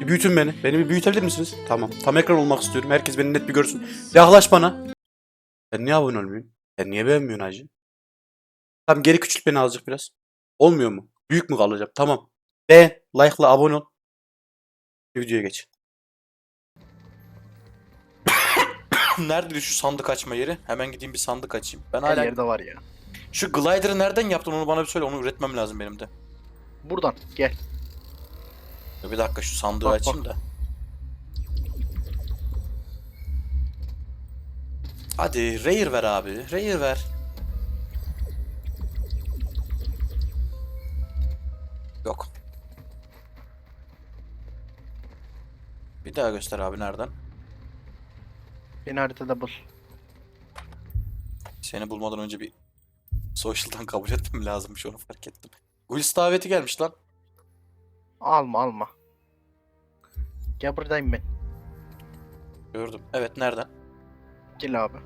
Bir büyütün beni. Beni bir büyütebilir misiniz? Tamam. Tam ekran olmak istiyorum. Herkes beni net bir görsün. Yaklaş bana. Sen niye abone olmuyorsun? Sen niye beğenmiyorsun hacı? Tamam geri küçült beni azıcık biraz. Olmuyor mu? Büyük mü kalacağım? Tamam. Beğen, like'la abone ol. Videoya geç. Nerede şu sandık açma yeri? Hemen gideyim bir sandık açayım. Ben Her hala yerde var ya. şu glider'ı nereden yaptın onu bana bir söyle. Onu üretmem lazım benim de. Buradan gel. Dur Bir dakika şu sandığı Bak, açayım da. Hadi rare ver abi. Rare ver. Yok. Bir daha göster abi nereden? Beni haritada bul. Seni bulmadan önce bir social'dan kabul etmem lazımmış onu fark ettim. Wills daveti gelmiş lan. Alma alma. Gel buradayım ben. Gördüm. Evet nereden? Gel abi.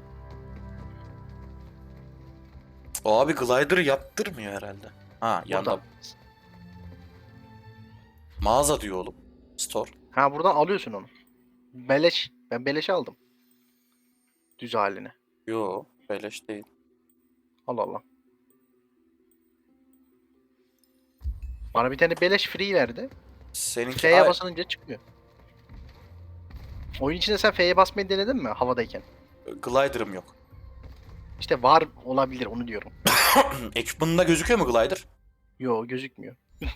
O abi glider yaptırmıyor herhalde. Ha yanda Buradan. mağaza diyor oğlum. Store. Ha buradan alıyorsun onu. Beleş. Ben beleş aldım. Düz halini. Yo beleş değil. Allah Allah. Bir tane beleş free verdi. Seninki F'ye Ay, basınca çıkıyor. Oyun içinde sen F'ye basmayı denedin mi havadayken? glider'ım yok. İşte var olabilir onu diyorum. Ekipmanında gözüküyor mu glider? Yo gözükmüyor.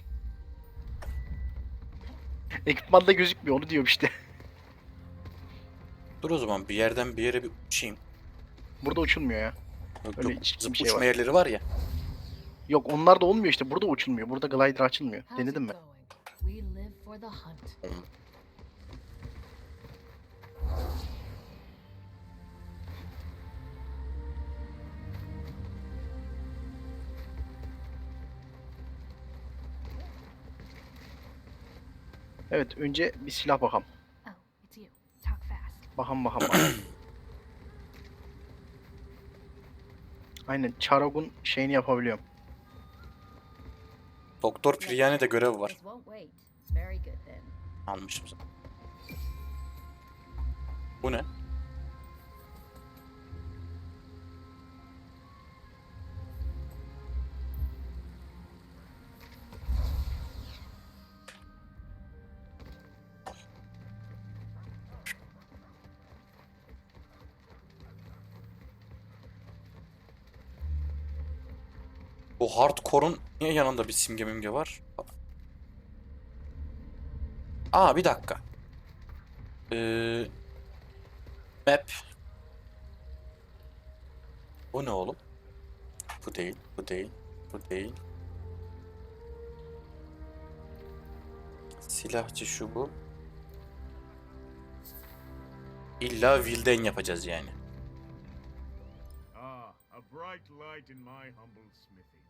Ekipmanda gözükmüyor onu diyorum işte. Dur o zaman bir yerden bir yere bir uçayım. Burada uçulmuyor ya. Yok, Öyle yok, hiç zıp şey uçma var. yerleri var ya. Yok onlar da olmuyor işte. Burada uçulmuyor. Burada glider açılmıyor. Denedin mi? Evet önce bir silah bakalım. Oh, bakalım. bakalım. Aynen Charog'un şeyini yapabiliyorum. Doktor Priyan'e de görev var. Almışım zaten. Bu ne? Bu hardcore'un niye yanında bir simge mimge var? Aa bir dakika. Ee, map. Bu ne oğlum? Bu değil, bu değil, bu değil. Silahçı şu bu. İlla Wilden yapacağız yani. Ah, a bright light in my humble smithy.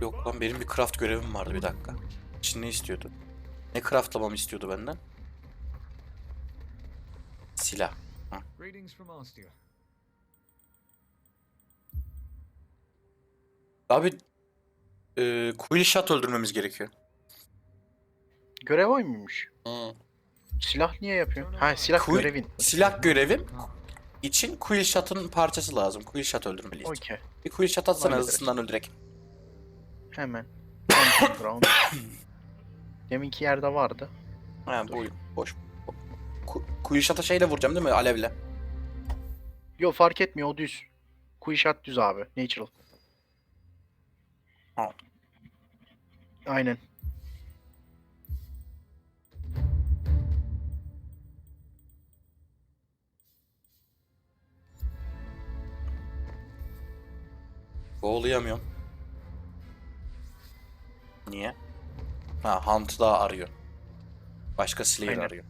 Yok lan benim bir craft görevim vardı bir dakika. Şimdi ne istiyordu? Ne craftlamamı istiyordu benden? Silah. Ostia. Abi e, Quill Shot öldürmemiz gerekiyor. Görev o muymuş? Hı. Silah niye yapıyorsun? Ha silah Quill- görevin. Silah görevim için Quill Shot'ın parçası lazım. Quill Shot öldürmeliyiz. Okey. Bir Quill Shot atsana hızlısından öldürek. Hemen. Hunting ground. Deminki yerde vardı. Ha bu. Boş. Ku- Shot'a şeyle vuracağım değil mi? Alevle. Yo fark etmiyor o düz. Kuyuşat düz abi. Natural. Ha. Aynen. Boğulayamıyorum. Niye? Ha Hunt daha arıyor. Başka Slayer Aynen. arıyor.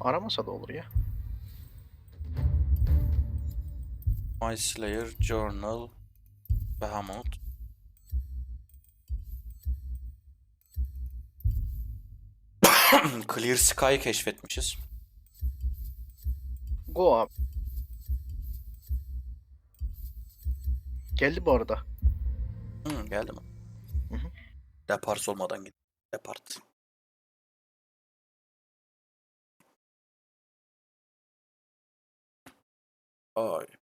Aramasa da olur ya. My Slayer Journal Behemoth Clear Sky keşfetmişiz. Go abi. Geldi bu arada. Hı, geldi mi? Depars olmadan git. Depart. Ay.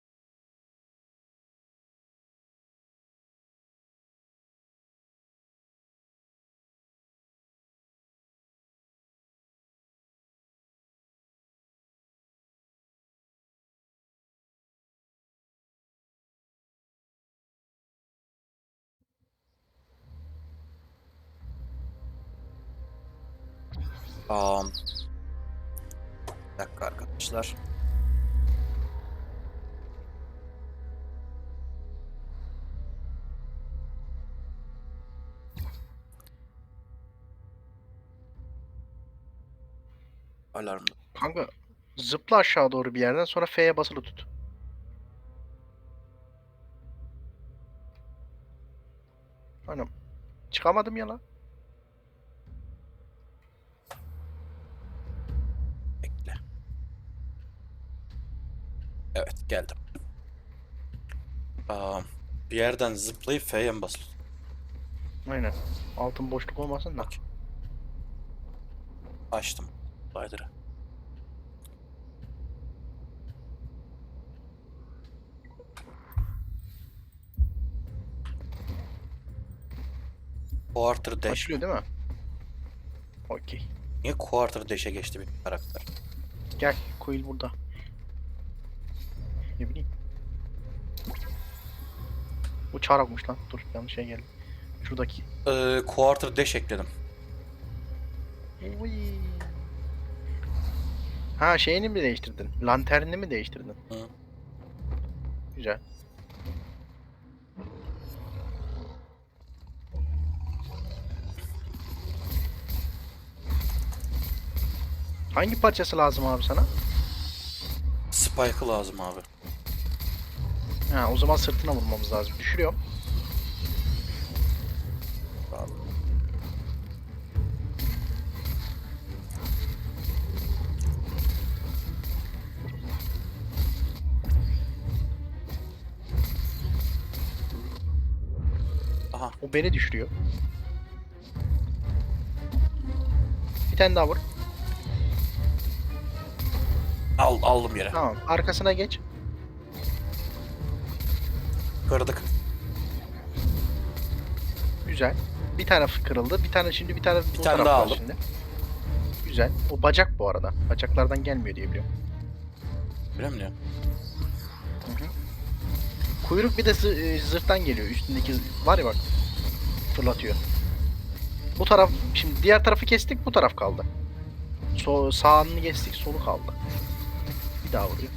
Tamam. Bir dakika arkadaşlar. Alarm. Kanka zıpla aşağı doğru bir yerden sonra F'ye basılı tut. Anam. Çıkamadım ya lan. Bekle. Evet geldim. Aa, bir yerden zıplayıp F'ye mi basılı? Aynen. Altın boşluk olmasın da. Açtım. Slider'ı. Quarter Dash. Açılıyor değil mi? Okey. Niye Quarter Dash'e geçti bir karakter? Gel. Coil burada. Ne bileyim. Bu çarakmış lan. Dur yanlış şey geldi. Şuradaki. Ee, Quarter Dash ekledim. Uy. Ha şeyini mi değiştirdin? Lanternini mi değiştirdin? Hı. Güzel. Hangi parçası lazım abi sana? Spike'ı lazım abi. Ha o zaman sırtına vurmamız lazım. Düşürüyorum. Aha O beni düşürüyor. Bir tane daha vur. al, aldım yere. Tamam. Arkasına geç. Kırdık. Güzel. Bir tane kırıldı. Bir tane şimdi bir tane bu tane daha aldım. Şimdi. Güzel. O bacak bu arada. Bacaklardan gelmiyor diye biliyorum. Öyle mi diyor? Kuyruk bir de e, zırhtan geliyor. Üstündeki var ya bak. Fırlatıyor. Bu taraf şimdi diğer tarafı kestik bu taraf kaldı. So sağını kestik solu kaldı. Bir daha vuruyor.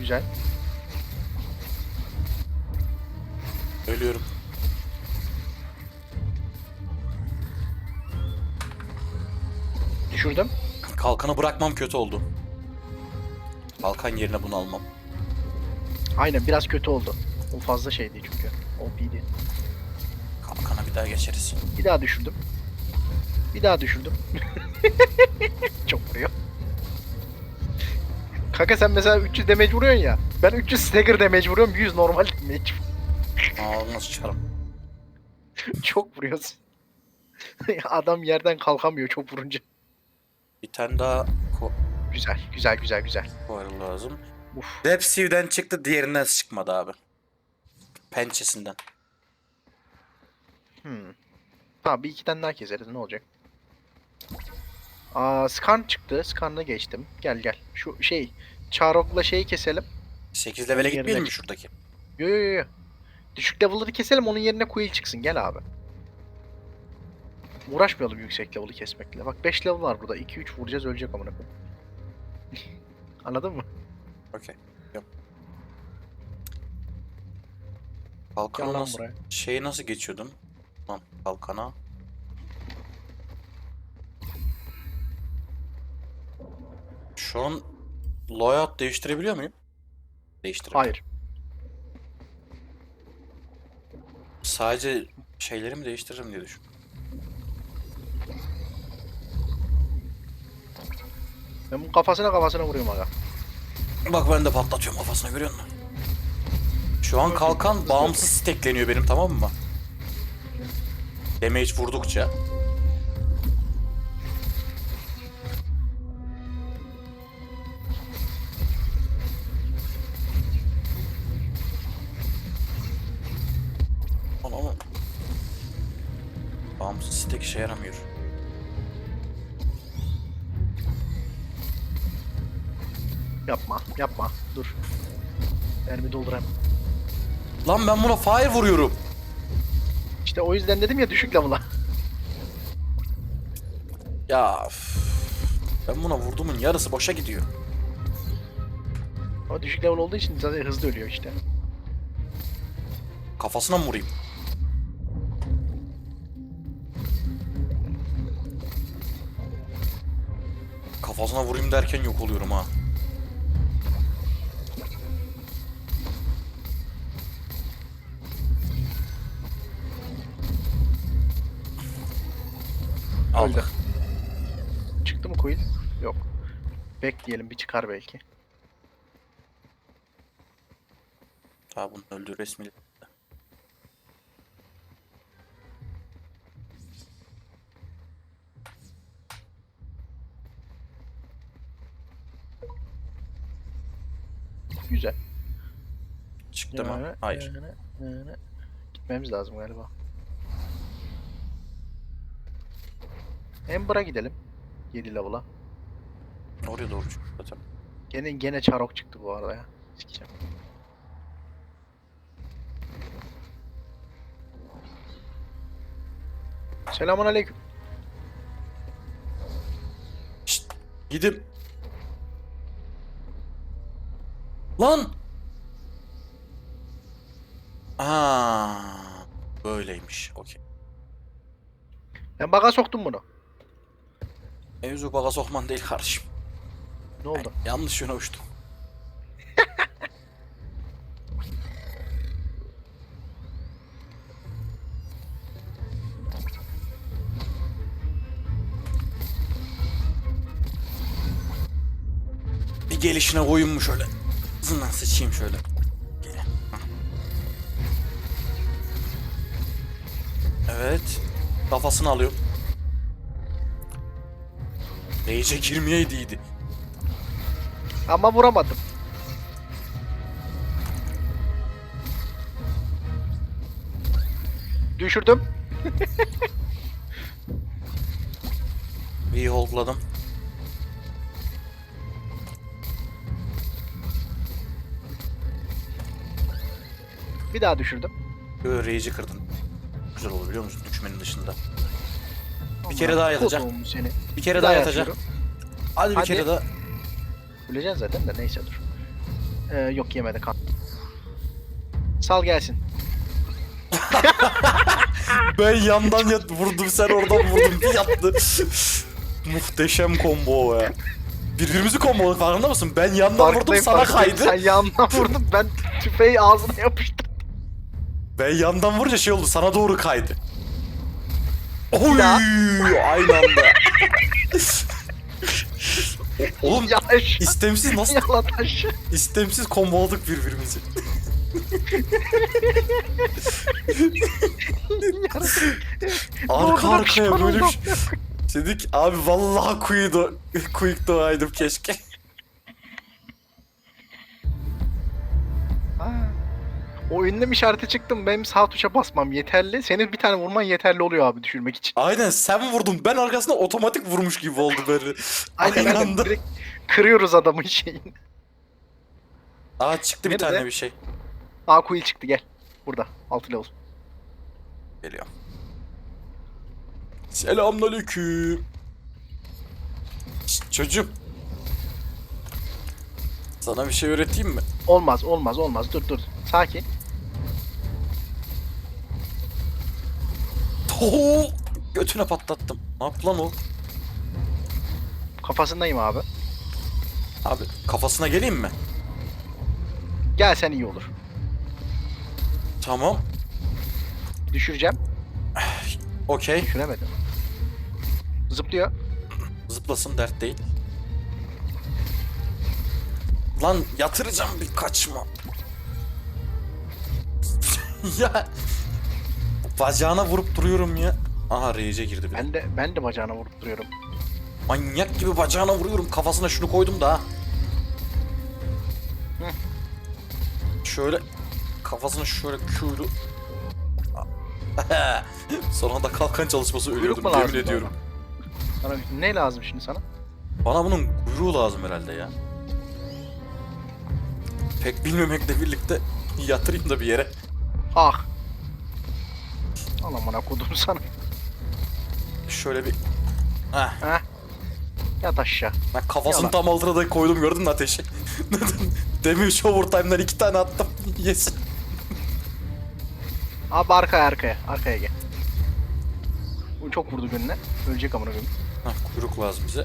Güzel. Ölüyorum. Düşürdüm. Kalkanı bırakmam kötü oldu. Kalkan yerine bunu almam. Aynen biraz kötü oldu. O fazla şeydi çünkü. OP'di. Kalkana bir daha geçeriz. Bir daha düşürdüm. Bir daha düşürdüm. Kanka sen mesela 300 damage vuruyorsun ya. Ben 300 stagger damage vuruyorum, 100 normal damage. Ağzına sıçarım. çok vuruyorsun. Adam yerden kalkamıyor çok vurunca. Bir tane daha ko Güzel, güzel, güzel, güzel. koyarım lazım. Uf. Depsiv'den çıktı diğerinden çıkmadı abi. Pençesinden. Hmm. Tamam bir iki tane daha keseriz ne olacak? Aa, scan çıktı. Scan'ı geçtim. Gel gel. Şu şey, Çarok'la şeyi keselim. 8 level'e Yerine gitmeyelim mi şuradaki? Yo yo yo. Düşük level'ları keselim onun yerine Quail çıksın. Gel abi. Uğraşmayalım yüksek level'ı kesmekle. Bak 5 level var burada. 2-3 vuracağız ölecek amına koyayım. Anladın mı? Okey. Gel Kalkanı lan nasıl, buraya. şeyi nasıl geçiyordum? Lan kalkana. Şu an layout değiştirebiliyor muyum? Değiştirebiliyorum. Hayır. Sadece şeyleri mi değiştiririm diye düşün. Ben bu kafasına kafasına vuruyorum aga. Bak ben de patlatıyorum kafasına görüyor musun? Şu an kalkan bağımsız stekleniyor benim tamam mı? Damage vurdukça. İşe yaramıyor. Yapma yapma dur. Mermi doldurayım. Lan ben buna fire vuruyorum. İşte o yüzden dedim ya düşük level'a. Ya üf. ben buna vurduğumun yarısı boşa gidiyor. O düşük level olduğu için zaten hızlı ölüyor işte. Kafasına mı vurayım? Kafasına vurayım derken yok oluyorum ha. Öldü. Aldık. Çıktı mı coil? Yok. Bekleyelim bir çıkar belki. Ha bunu öldü resmi. Güzel. Çıktı mı? Yani, Hayır. yani, yani. Gitmemiz lazım galiba. Ember'a gidelim. 7 level'a. Oraya doğru çıktı zaten. Gene gene çarok çıktı bu arada ya. Sikeceğim. Selamun aleyküm. Şşt, gidip. Lan! Aa, böyleymiş. Okey. Ben baga soktum bunu. Mevzu baga sokman değil kardeşim. Ne oldu? Yanlış yöne uçtum. Bir gelişine koyun mu şöyle? Zından sıçayım şöyle. Evet. Kafasını alıyorum. Rage'e girmeyeydiydi. Ama vuramadım. Düşürdüm. İyi holdladım. Bir daha düşürdüm. Rage'i kırdın. Güzel olur biliyor musun? Düşmenin dışında. Bir kere daha yatacak. Koduğum Seni. Bir kere daha daha yatacak. yatıyorum. Hadi bir Hadi. kere daha. Öleceksin zaten de neyse dur. Ee, yok yemedi kan. Sal gelsin. Ben yandan yat vurdum sen oradan vurdun bir yattı. Muhteşem combo ya. Birbirimizi komboladık farkında mısın? Ben yandan vurdum Farkındayım, sana farkındayım. kaydı. Sen yandan vurdun ben tüfeği ağzına yapıştırdım. Ben yandan vurunca şey oldu sana doğru kaydı. Oy! Aynı anda. Oğlum Yalaş. istemsiz nasıl Yalataş. istemsiz komboladık birbirimizi. Arka arkaya pişman böyle bir oldum. şey. Dedik abi vallahi kuyudu. Kuyuk doğaydım keşke. O ünlem işareti çıktım benim sağ tuşa basmam yeterli. Senin bir tane vurman yeterli oluyor abi düşürmek için. Aynen sen vurdun. Ben arkasında otomatik vurmuş gibi oldu böyle. Aynen Aynı anda. Direkt kırıyoruz adamın şeyini. Aa çıktı bir Nerede? tane bir şey. Aa kuyu çıktı gel. Burada. Altı level. Geliyor. Selamünaleyküm. Şşt, Çocuğum. Sana bir şey öğreteyim mi? Olmaz olmaz olmaz dur dur. Sakin. Oo, götüne patlattım. Ne yaptı lan o? Kafasındayım abi. Abi kafasına geleyim mi? Gel sen iyi olur. Tamam. Düşüreceğim. Okey. Düşüremedim. Zıplıyor. Zıplasın dert değil. Lan yatıracağım bir kaçma. ya. Bacağına vurup duruyorum ya. Aha rage'e girdi bir de. Ben de ben de bacağına vurup duruyorum. Manyak gibi bacağına vuruyorum. Kafasına şunu koydum da. Şöyle kafasına şöyle Q'lu. Son anda kalkan çalışması ölüyordum yemin lazım ediyorum. Sana ne lazım şimdi sana? Bana bunun kuyruğu lazım herhalde ya. Pek bilmemekle birlikte yatırayım da bir yere. Ah. Al amına kodum sana. Şöyle bir... Heh, Heh. Yat aşağı. ben kafasının Yalan. tam altına da koydum gördün mü ateşi? Demin şu overtime'dan iki tane attım. Yes. Abi arkaya arkaya. Arkaya gel. Bu çok vurdu gönlüne. Ölecek amına koyayım. Heh, kuyruk lazım bize.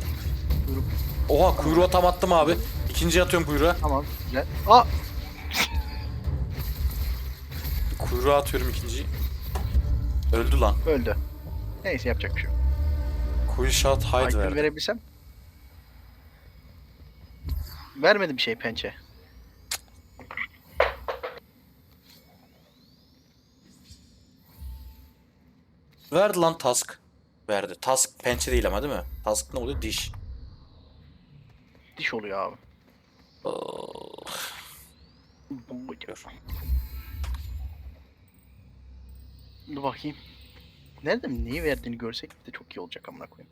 Kuyruk. Oha kuyruğa tam attım abi. İkinci atıyorum kuyruğa. Tamam güzel. Aa! Kuyruğa atıyorum ikinciyi. Öldü lan. Öldü. Neyse yapacak bir şey yok. Kuyu shot hide Item verdi. verebilsem. Vermedi bir şey pençe. Verdi lan task. Verdi. Task pençe değil ama değil mi? Task ne oluyor? Diş. Diş oluyor abi. Oh. Gör. Dur bakayım. Nerede mi neyi verdiğini görsek de çok iyi olacak amına koyayım.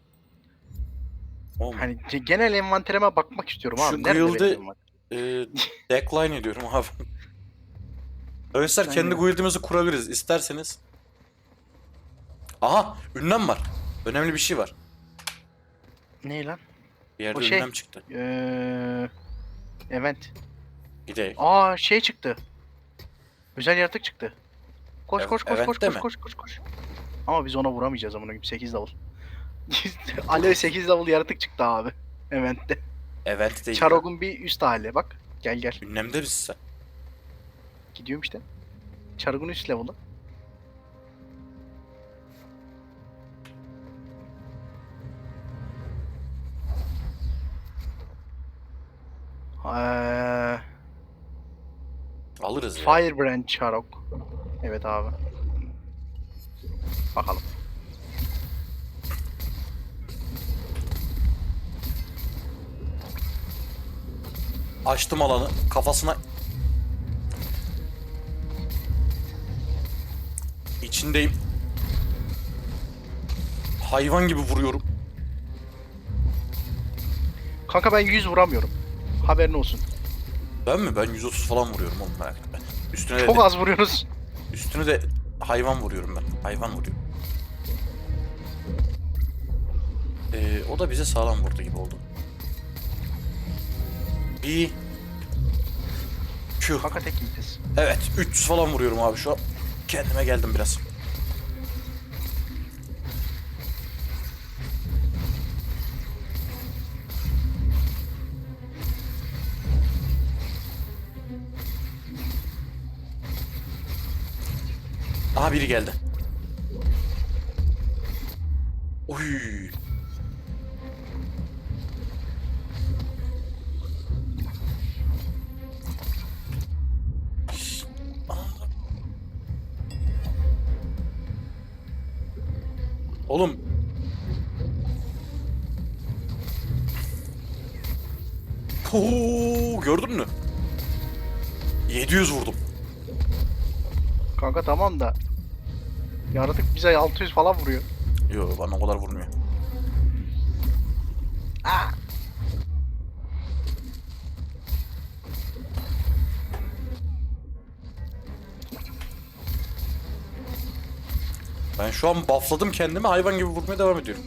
Oğlum, Hani ce- genel envanterime bakmak istiyorum Şu abi. Nerede guild'i- benim e, decline ediyorum abi. Arkadaşlar kendi de. guildimizi kurabiliriz isterseniz. Aha ünlem var. Önemli bir şey var. Ne lan? Bir yerde O şey- ünlem çıktı. Eee... Event. Gidelim. Aa şey çıktı. Özel yaratık çıktı. Koş Ev- koş koş koş Event'te koş mi? koş koş koş. Ama biz ona vuramayacağız amına koyayım 8 level. Alev 8 level yaratık çıktı abi. Event'te. Event değil. Charog'un bir üst hali bak. Gel gel. Ünlemde biz sen. Gidiyorum işte. Charog'un üst level'ı. Eee Alırız ya. Firebrand Charog. Evet abi. Bakalım. Açtım alanı. Kafasına İçindeyim. Hayvan gibi vuruyorum. Kanka ben 100 vuramıyorum. Haberin olsun. Ben mi? Ben 130 falan vuruyorum oğlum merak etme. Üstüne de, Çok az vuruyoruz. Üstüne de hayvan vuruyorum ben. Hayvan vuruyorum. Ee, o da bize sağlam vurdu gibi oldu. Bir Q. Kanka tek vites. Evet 300 falan vuruyorum abi şu an. Kendime geldim biraz. Aha biri geldi. Oy. Oğlum. Oo, gördün mü? 700 vurdum. Kanka tamam da. Yaratık bize 600 falan vuruyor. Yo bana o kadar vurmuyor. Ben şu an buffladım kendimi hayvan gibi vurmaya devam ediyorum.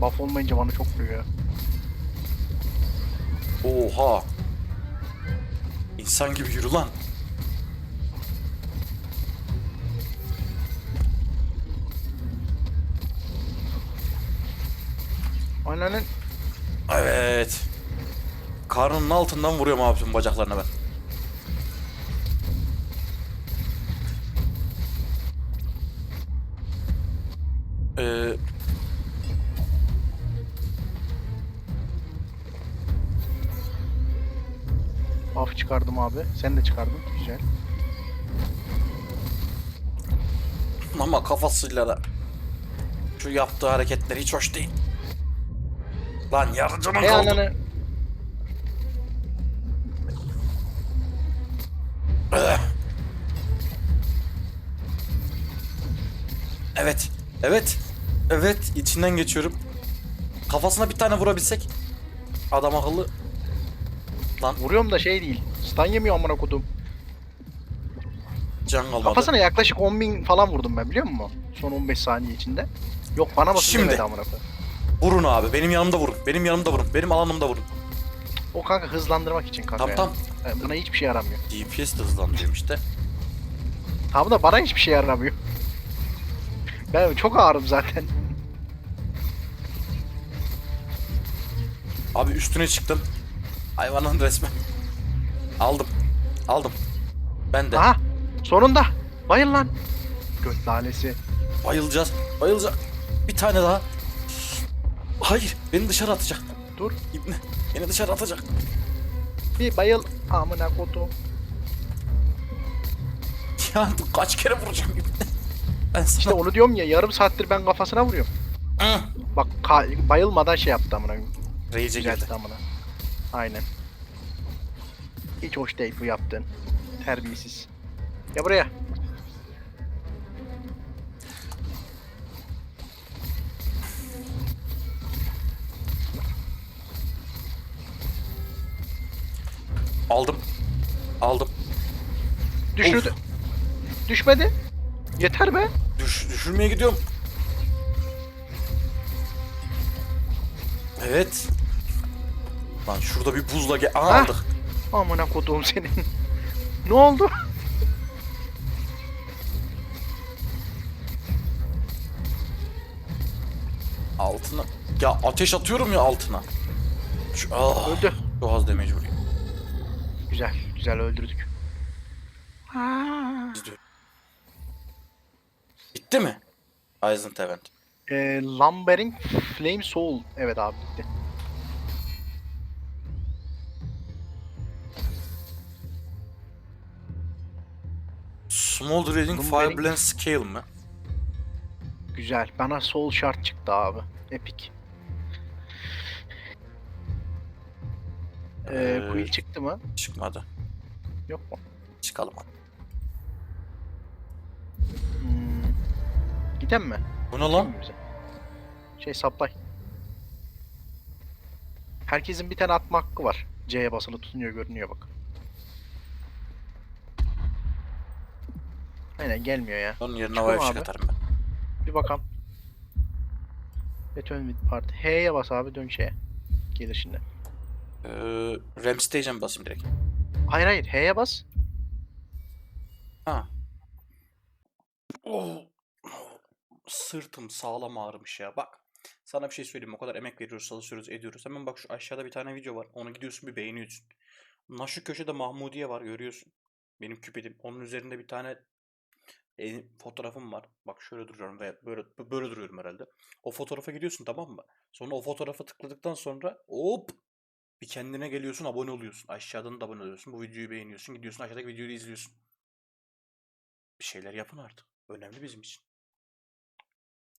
Buff olmayınca bana çok vuruyor ya. Oha. İnsan gibi yürü lan. Aynen Evet. Karnının altından vuruyorum abi tüm bacaklarına ben. Çıkardım abi. Sen de çıkardın. Güzel. Ama kafasıyla da şu yaptığı hareketler hiç hoş değil. Lan yarıcının Hey kaldı. ananı. Eh. Evet. Evet. Evet. içinden geçiyorum. Kafasına bir tane vurabilsek. Adam akıllı. Lan Vuruyorum da şey değil. Stun yemiyor amına kodum. can kalmadı. Kafasına yaklaşık 10.000 falan vurdum ben biliyor musun? Son 15 saniye içinde. Yok bana basın Şimdi. demedi amına. Vurun abi. Benim yanımda vurun. Benim yanımda vurun. Benim alanımda vurun. O kanka hızlandırmak için kanka Tam ya. tam. Yani Buna hiçbir şey yaramıyor. DPS de hızlandırıyorum işte. Tamam da bana hiçbir şey yaramıyor. Ben çok ağırım zaten. Abi üstüne çıktım. Hayvanın resmen. Aldım. Aldım. Ben de. Aha! Sonunda! Bayıl lan! Göt lalesi. Bayılacağız. Bayılacağız. Bir tane daha. Hayır. Beni dışarı atacak. Dur. İbne. Beni dışarı atacak. Bir bayıl. Amına kodum. Ya kaç kere vuracağım İbne. Ben sana... İşte onu diyorum ya yarım saattir ben kafasına vuruyorum. Hı. Bak bayılmadan şey yaptı amına. Rage'e. Düzeltti amına. Aynen. Hiç hoş değil bu yaptığın. Terbiyesiz. Ya buraya. Aldım. Aldım. Düşürdü. Düşmedi. Yeter be. Düş, düşürmeye gidiyorum. Evet. Lan şurada bir buzla ge- Aa, aldık. Amına kodum senin. ne oldu? Altına. Ya ateş atıyorum ya altına. Şu, ah, Öldü. Çok az damage vuruyor. Güzel. Güzel öldürdük. İzliyorum. Bitti mi? Island Event. Ee, Lumbering Flame Soul. Evet abi bitti. Smoldering Lumbering- Fireblend Scale mı? Güzel. Bana Soul Shard çıktı abi. Epic. Ee, Ee, Quill çıktı mı? Çıkmadı. Yok mu? Çıkalım. Hmm. Giden mi? Bu ne lan? Mi? Şey supply. Herkesin bir tane atma hakkı var. C'ye basılı tutunuyor görünüyor bak. Aynen gelmiyor ya. Onun yerine havaya fişek atarım ben. Bir bakalım. Return with party. H'ye bas abi dön şeye. Gelir şimdi. Ee, Ram Stage'e mi basayım direkt? Hayır hayır H'ye bas. Ha. Oh. Sırtım sağlam ağrımış ya. Bak. Sana bir şey söyleyeyim. O kadar emek veriyoruz, çalışıyoruz, ediyoruz. Hemen bak şu aşağıda bir tane video var. Onu gidiyorsun bir beğeniyorsun. Lan şu köşede Mahmudiye var görüyorsun. Benim küpedim. Onun üzerinde bir tane e, fotoğrafım var. Bak şöyle duruyorum ve böyle böyle duruyorum herhalde. O fotoğrafa gidiyorsun tamam mı? Sonra o fotoğrafa tıkladıktan sonra hop bir kendine geliyorsun, abone oluyorsun. Aşağıdan da abone oluyorsun. Bu videoyu beğeniyorsun. Gidiyorsun aşağıdaki videoyu izliyorsun. Bir şeyler yapın artık. Önemli bizim için.